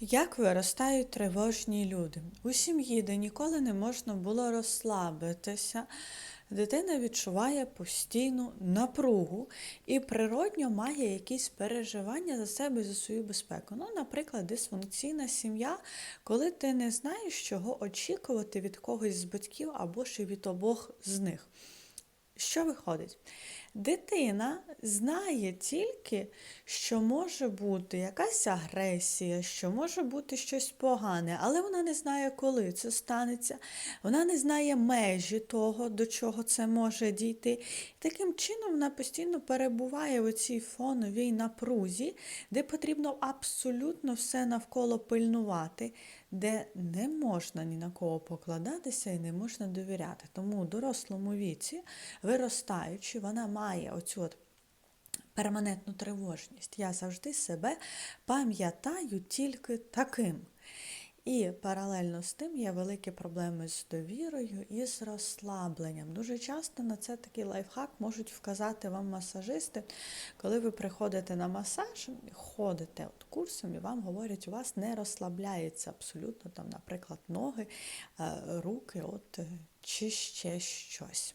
Як виростають тривожні люди? У сім'ї, де ніколи не можна було розслабитися, дитина відчуває постійну напругу і природньо має якісь переживання за себе і за свою безпеку. Ну, наприклад, дисфункційна сім'я, коли ти не знаєш, чого очікувати від когось з батьків або ж від обох з них. Що виходить? Дитина знає тільки, що може бути якась агресія, що може бути щось погане, але вона не знає, коли це станеться. Вона не знає межі того, до чого це може дійти. Таким чином вона постійно перебуває у цій фоновій напрузі, де потрібно абсолютно все навколо пильнувати, де не можна ні на кого покладатися і не можна довіряти. Тому у дорослому віці, виростаючи, вона має оцю от перманентну тривожність. Я завжди себе пам'ятаю тільки таким. І паралельно з тим є великі проблеми з довірою і з розслабленням. Дуже часто на це такий лайфхак можуть вказати вам масажисти, коли ви приходите на масаж, ходите от курсом і вам говорять, у вас не розслабляється абсолютно, там, наприклад, ноги, е, руки, от, е, чи ще щось.